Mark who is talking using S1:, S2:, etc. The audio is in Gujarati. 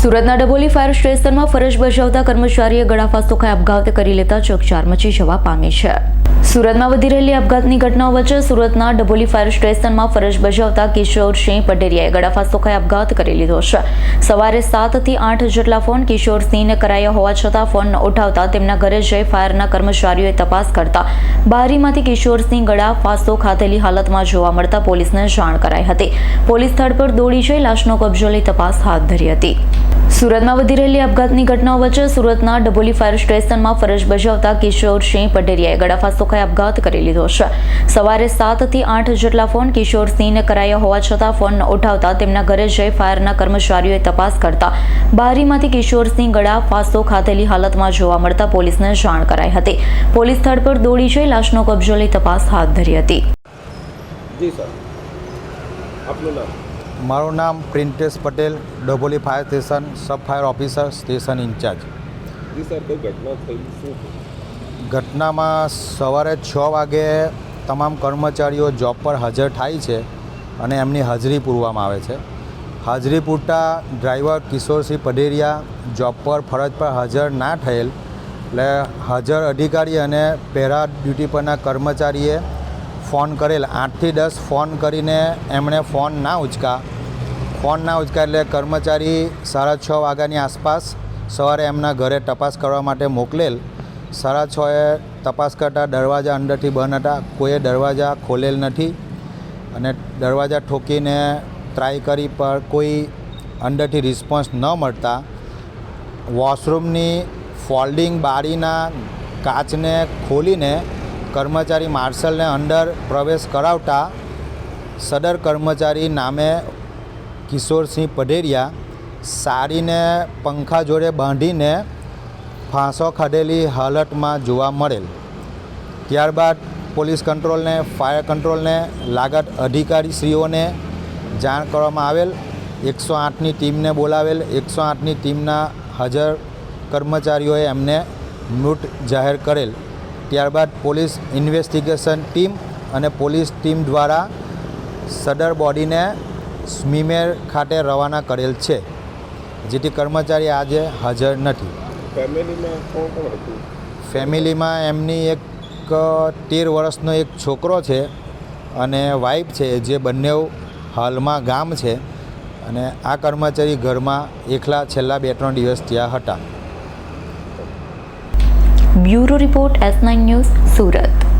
S1: સુરતના ડબોલી ફાયર સ્ટેશનમાં ફરજ બજાવતા કર્મચારીએ ગળાફાસો ખાઈ આપઘાત કરી લેતા ચકચાર મચી જવા પામી છે. સુરતમાં વધી રહેલી આપઘાતની ઘટનાઓ વચ્ચે સુરતના ડબોલી ફાયર સ્ટેશનમાં ફરજ બજાવતા કિશોરસિંહ પટેરિયાએ ગળાફાંસો ખાઈ આપઘાત કરી લીધો છે. સવારે સાતથી આઠ જેટલા ફોન કિશોરસિંહને કરાયા હોવા છતાં ફોન ન ઉઠાવતા તેમના ઘરે જઈ ફાયરના કર્મચારીઓએ તપાસ કરતા બારીમાંથી કિશોરસિંહ ગળા ફાંસો ખાધેલી હાલતમાં જોવા મળતા પોલીસને જાણ કરાઈ હતી. પોલીસ સ્થળ પર દોડી જઈ લાશનો કબજો લઈ તપાસ હાથ ધરી હતી. સુરતમાં વધી રહેલી આપઘાતની ઘટનાઓ વચ્ચે સુરતના ડબોલી ફાયર સ્ટેશનમાં ફરજ બજાવતા કિશોરસિંહ પટેરિયાએ ગળાફાંસો ખાઈ આપઘાત કરી લીધો છે. સવારે સાતથી આઠ જેટલા ફોન કિશોરસિંહને કરાયા હોવા છતાં ફોન ઉઠાવતા તેમના ઘરે જઈ ફાયરના કર્મચારીઓએ તપાસ કરતા બારીમાંથી કિશોરસિંહ ગળા ફાંસો ખાધેલી હાલતમાં જોવા મળતા પોલીસને જાણ કરાઈ હતી. પોલીસ સ્થળ પર દોડી જઈ લાશનો કબજો લઈ તપાસ હાથ ધરી હતી.
S2: જી સર. આપનું નામ?
S3: મારું નામ Printesh Patel Dabholi fire station sub fire officer station incharge? ઘટનામાં સવારે છ વાગે તમામ કર્મચારીઓ જોબ પર હાજર થાય છે અને એમની હાજરી પૂરવામાં આવે છે. હાજરી પૂરતા ડ્રાઈવર કિશોરસિંહ પઢેરિયા જોબ પર ફરજ પર હાજર ના થયેલ એટલે હાજર અધિકારી અને પેરા ડ્યુટી પરના કર્મચારીએ ફોન કરેલ. આઠથી દસ ફોન કરીને એમણે ફોન ના ઉચકા. ફોન ના એટલે કર્મચારી સાડા છ વાગ્યાની આસપાસ સવારે એમના ઘરે તપાસ કરવા માટે મોકલેલ. સાડા છએ તપાસ કરતાં દરવાજા અંદરથી બંધ હતા. કોઈએ દરવાજા ખોલેલ નથી અને દરવાજા ઠોકીને ટ્રાય કરી પર કોઈ અંદરથી રિસ્પોન્સ ન મળતા. વોશરૂમની ફોલ્ડિંગ બારીના કાચને ખોલીને કર્મચારી માર્શલને અંદર પ્રવેશ કરાવતા સદર કર્મચારી નામે કિશોરસિંહ પઢેરિયા સાડીને પંખા જોડે બાંધીને ફાંસો ખાધેલી હાલતમાં જોવા મળેલ. ત્યારબાદ પોલીસ કંટ્રોલને, ફાયર કંટ્રોલને લાગત અધિકારીશ્રીઓને જાણ કરવામાં આવેલ. એકસો આઠની ટીમને બોલાવેલ. એકસો આઠની ટીમના હાજર કર્મચારીઓએ એમને મૃત જાહેર કરેલ. ત્યારબાદ પોલીસ ઇન્વેસ્ટિગેશન ટીમ અને પોલીસ ટીમ દ્વારા સદર બોડીને સ્મીમેર ખાતે રવાના કરેલ છે જેથી કર્મચારી આજે હાજર નથી.
S2: ફેમિલીમાં કોણ કોણ હતું?
S3: ફેમિલીમાં એમની એક તેર વર્ષનો એક છોકરો છે અને વાઈફ છે જે બંને હાલમાં ગામ છે અને આ કર્મચારી ઘરમાં એકલા છેલ્લા બે ત્રણ દિવસ ત્યાં હતા.
S1: Bureau report S nine news Surat.